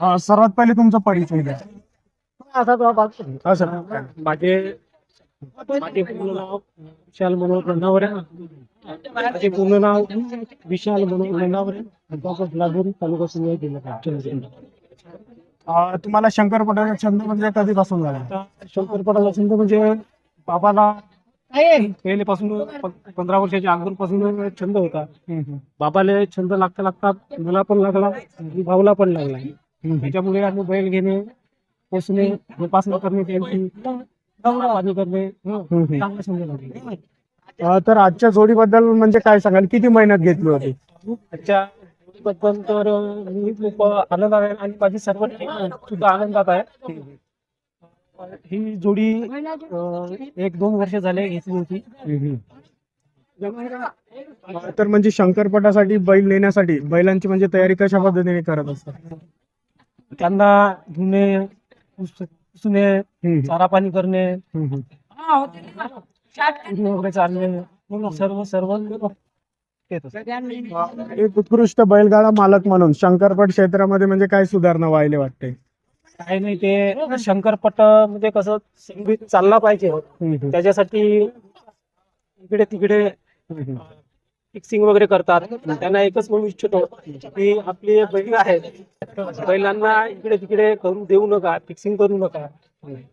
अं, सर्वात पहिले तुमचा परिचय द्या. हा सर. माझे माझे पूर्ण नाव विशाल मनोहर रणावरे माझे पूर्ण नाव विशाल मनोहर लागून तालुका सिंधुदुर्ग जिल्हा तुम्हाला शंकरपटाचा छंद म्हणजे कधीपासून झाला? आता शंकरपटाला छंद म्हणजे बाबाला पहिलेपासून पंधरा वर्षाच्या अगोदरपासून छंद होता. बाबाला छंद लागता लागता मला पण लागला भाऊला पण लागला. त्याच्यामुळे आम्ही बैल घेणे पोसणे जोपासना करणे त्यांची पाणी करणे हं, चांगला छंद लागला अं, तर आजच्या जोडीबद्दल म्हणजे काय सांगाल? किती मेहनत घेतली होती? आजच्या बद्दल तर मी खूप आनंदात आहे आणि माझी सर्व सुद्धा आनंदात आहे. ही जोडी अं, एक दोन वर्ष झाले घेतली होती. अं, तर म्हणजे शंकरपटासाठी बैल नेण्यासाठी बैलांची म्हणजे तयारी कशा पद्धतीने करत असतात? त्यांना धुणे पुस- पुसणे चारा पाणी करणे वगैरे चालणे सर्व सर्व. एक उत्कृष्ट बैलगाडा मालक म्हणून शंकरपट क्षेत्रामध्ये म्हणजे काय सुधारणा व्हायला वाटते? काही नाही ते शंकरपट म्हणजे कसं संगीत चालला पाहिजे. त्याच्यासाठी इकडे तिकडे फिक्सिंग वगैरे करतात. त्यांना एकच म्हणू इच्छितो की आपली बैल आहेत बैलांना इकडे तिकडे करू देऊ नका फिक्सिंग करू नका.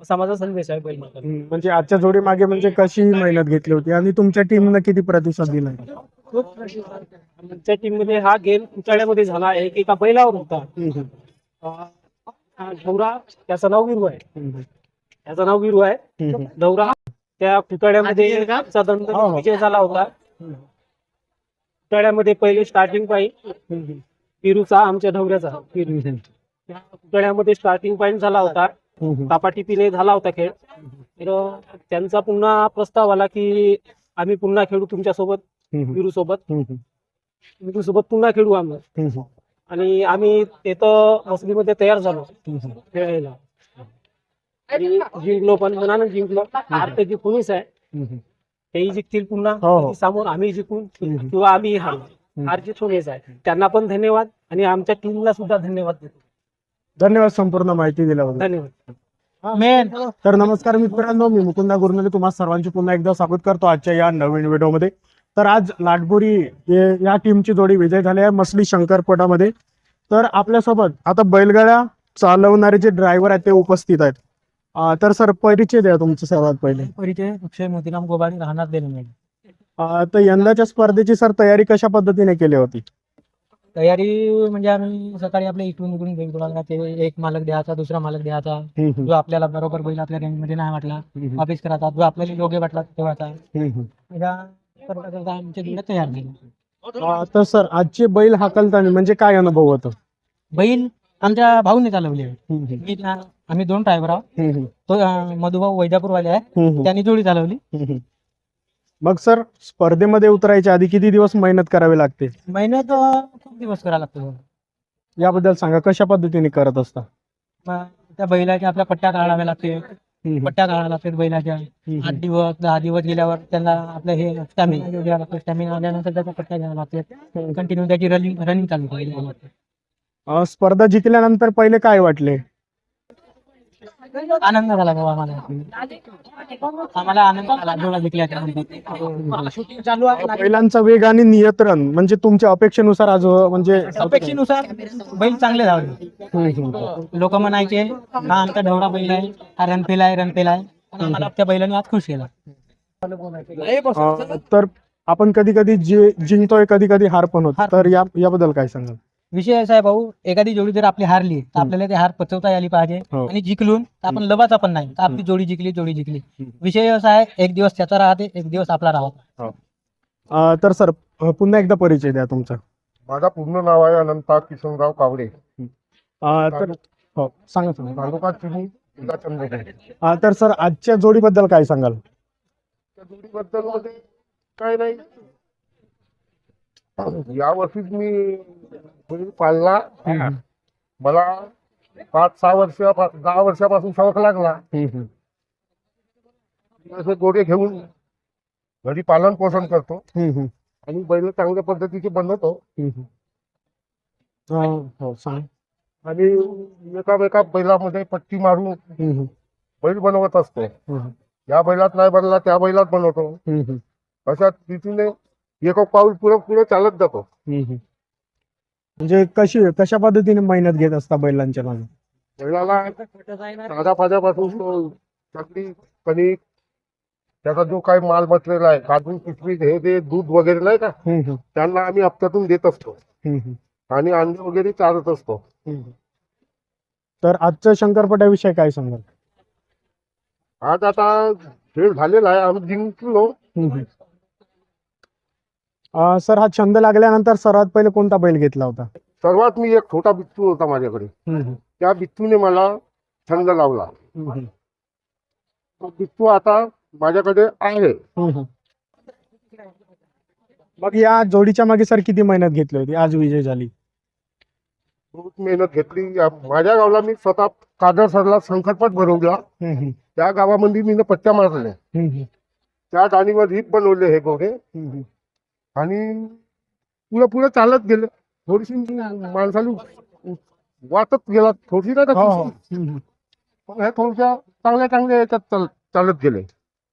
असा माझा संदेश आहे बैल. म्हणजे आजच्या जोडी मागे म्हणजे कशी मेहनत घेतली होती? आणि तुमच्या टीमनं किती प्रतिसाद दिला? खूप आमच्या टीममध्ये हा गेम उचाळ्यामध्ये झाला एक एका बैलावर होता. हा ढवरा त्याचं नाव विरू आहे. त्याचं नाव विरू आहे. दौरा त्या पुतळ्यामध्ये दंड हो, हो. विजय झाला होता. पुतळ्यामध्ये पहिले स्टार्टिंग पॉईंट पिरूचा आमच्या ढवऱ्याचा. पिरू त्या पुतळ्यामध्ये स्टार्टिंग पॉईंट झाला होता. तापाटीपीने झाला होता खेळ. तर त्यांचा पुन्हा प्रस्ताव आला की आम्ही पुन्हा खेळू तुमच्यासोबत विरू सोबत विरू सोबत पुन्हा खेळू आम्ही. आणि आम्ही तिथं मसलीमध्ये तयार झालो खेळायला. आणि जिंकलो पण मनानं जिंकलो. भारताची कोणीच आहे तेही जिंकतील पुन्हा हो, हो. समोर आम्ही जिंकून हम्म. किंवा आम्ही हारलो हार जीत होणेच आहे त्यांना पण धन्यवाद आणि आमच्या टीमला सुद्धा धन्यवाद देतो. धन्यवाद संपूर्ण माहिती दिल्याबद्दल. धन्यवाद. तर नमस्कार मित्रांनो मी मुकुंदा गुरुनले तुम्हा सर्वांची पुन्हा एकदा स्वागत करतो आजच्या या नवीन व्हिडिओमध्ये. तर आज लाटबुरी ये- या टीमची जोडी विजय झाली आहे मसली शंकरपटामध्ये. तर आपल्यासोबत आता बैलगाड्या चालवणारे जे ड्रायव्हर आहेत ते उपस्थित आहेत. अं, तर सर परिचय द्या तुमचं सर्वात पहिले. परिचय अक्षय मोतीराम गोबाणी राहणार अं, तर यंदाच्या स्पर्धेची सर तयारी कशा पद्धतीने केली होती? तयारी म्हणजे आम्ही सकाळी आपल्या इकडून इकडून वेगवेगळ्या ते एक मालक द्यायचा दुसरा मालक द्यायचा. जो आपल्याला बरोबर बैल आपल्या रेंजमध्ये नाही वाटला वापिस करायचा. जो आपल्याला योग्य वाटला ठेवायचा करता करता तयार अं, तर सर आजचे बैल हाकलताना म्हणजे काय अनुभव होतो? बैल आमच्या भाऊने चालवले. मी त्या- आम्ही दोन ड्रायव्हर आहोत. तो अं, मधुभाऊ वैजापूरवाले आहे त्यांनी जोडी चालवली. मग सर स्पर्धेमध्ये उतरायच्या आधी किती दिवस मेहनत करावी लागते? महिन्यात अं, खूप दिवस करावा लागतो. याबद्दल सांगा कशा पद्धतीने करत असता? मग त्या बैलाच्या आपल्या पट्ट्या काढाव्या लागते. पट्ट्या काढाव्या लागतात बैलाच्या. आठ दिवस दहा दिवस गेल्यावर त्यांना आपलं हे स्टॅमिना घ्यावं लागतं. स्टॅमिना आल्यानंतर त्याच्या पट्ट्या घ्याव्या लागतात. कंटिन्यू त्याची रनिंग रनिंग चालू करावी लागते. अं, स्पर्धा जिंकल्यानंतर पहिले काय वाटले? आनंद झाला बाबा आम्हाला. आम्हाला आनंद झाला जोडा जिंकल्याच्या शूटिंग चालू आहे बैलांचा वेग आणि नियंत्रण म्हणजे तुमच्या अपेक्षेनुसार आज म्हणजे अपेक्षेनुसार बैल चांगले धावले. लोक म्हणायचे हा आमचा ढवळा बैल आहे. हा रनफेल आहे रनफेल आहे. पण आम्हाला त्या बैलाने आज खुश केला. अं, तर आपण कधी कधी जे जिंकतोय कधी कधी हार पण होत. तर या याबद्दल काय सांगाल? विषय असा आहे भाऊ एखादी जोडी जर आपली हारली तर आपल्याला ते हार पचवता आली पाहिजे. हो. आणि जिंकलून तर आपण लबाचा पण नाही. तर आपली जोडी जिंकली जोडी जिंकली. हम्म. विषय असा आहे एक दिवस त्याचा राहते एक दिवस आपला राहतो. अं, तर सर पुन्हा एकदा परिचय द्या तुमचा. माझा पूर्ण नाव आहे अनंता किशनराव कावडे. अं, तर हो सांगा सांगा. तालुका चिनी जिल्हा चंद्रपूर अं, तर सर आजच्या जोडीबद्दल काय सांगाल? त्या जोडीबद्दलमध्ये काय नाही. या वर्षीच मी बैल पाळला? मला पाच सहा वर्ष दहा वर्षापासून शौक लागला. असे गोडे घेऊन घरी पालन पोषण करतो. आणि बैल चांगल्या पद्धतीचे बनवतो. हो आणि एकामेका बैलामध्ये पट्टी मारून बैल बनवत असतो. या बैलात नाही बनला त्या बैलात बनवतो. अशा रीतीने एक एक पाऊल पुढे पुढे चालत जातो. म्हणजे कशी कशा पद्धतीने मेहनत घेत असता बैलांच्या मागे? बैलाला ताजा पाण्यापासून तो चकली कणिक त्याचा जो काही माल मटेरियल आहे काजू किशमिश हे ते दूध वगैरे नाही का त्यांना आम्ही हप्त्यातून देत असतो. आणि अंडे वगैरे चारत असतो. तर आजच्या शंकरपटाविषयी काय सांगाल? आज आता खेळ झालेला आहे. आम्ही जिंकलो. अं, सर हा छंद लागल्यानंतर सर्वात पहिले कोणता बैल घेतला होता? सर्वात मी एक छोटा बिच्चू होता माझ्याकडे. त्या बिच्चूने मला छंद लावला. तो बिच्चू आता माझ्याकडे आहे. मग या जोडीच्या मागे सर किती मेहनत घेतली होती? आज विजय झाली. खूप मेहनत घेतली. या- माझ्या गावाला मी स्वतः कादर सरला संकटपट भरवला. त्या गावामध्ये मी पट्ट्या मारल्या. त्या दाणीवर रीप बनवले हे घोडे. आणि पुढे पुढे चालत गेले. थोडीशी माणसाली वाटत गेला. थोडीशी नाही हो, का हो. पण हे थोडशा चांगल्या चांगल्या याच्यात चाल- चालत गेले.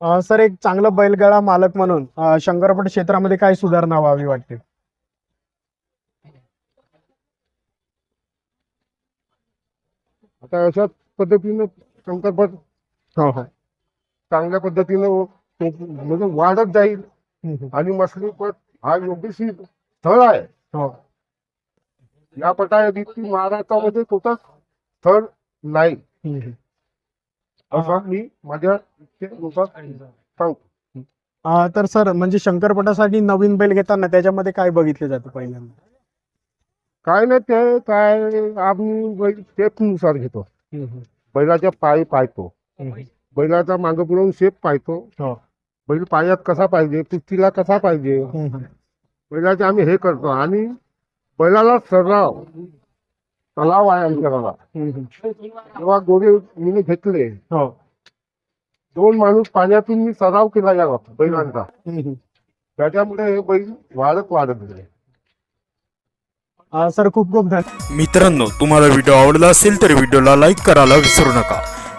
अं, सर एक चांगलं बैलगाडा मालक म्हणून अं, शंकरपट क्षेत्रामध्ये काय सुधारणा व्हावी वाटते? आता अशाच पद्धतीनं शंकरपट हो हो. चांगल्या पद्धतीनं म्हणजे वाढत जाईल. आणि मछलीपट हा योग्यशी स्थळ आहे. हो. या पटायती महाराष्ट्रामध्ये कुठंच स्थळ नाही. असं मी माझ्या सांगतो. अं, तर सर म्हणजे शंकरपटासाठी नवीन बैल घेताना त्याच्यामध्ये काय बघितले जाते पहिल्यांदा? काय नाही ते काय आम्ही बैल शेपनुसार घेतो. बैलाच्या पाय पाहतो. बैलाचा मागं पुढून शेप पाहतो. हो. बैल पायात कसा पाहिजे कुस्तीला कसा पाहिजे. बैलाचे आम्ही हे करतो आणि बैलाला सराव तलाव आहे आमच्या गावात. जेव्हा गोरे मी घेतले हो. दोन माणूस पाण्यातून मी सराव केला या बैलांचा. त्याच्यामुळे हे बैल वाढत वाढत गेले. सर खूप खूप धन्यवाद मित्रांनो तुम्हाला व्हिडिओ आवडला असेल तर व्हिडिओला लाईक करायला विसरू नका.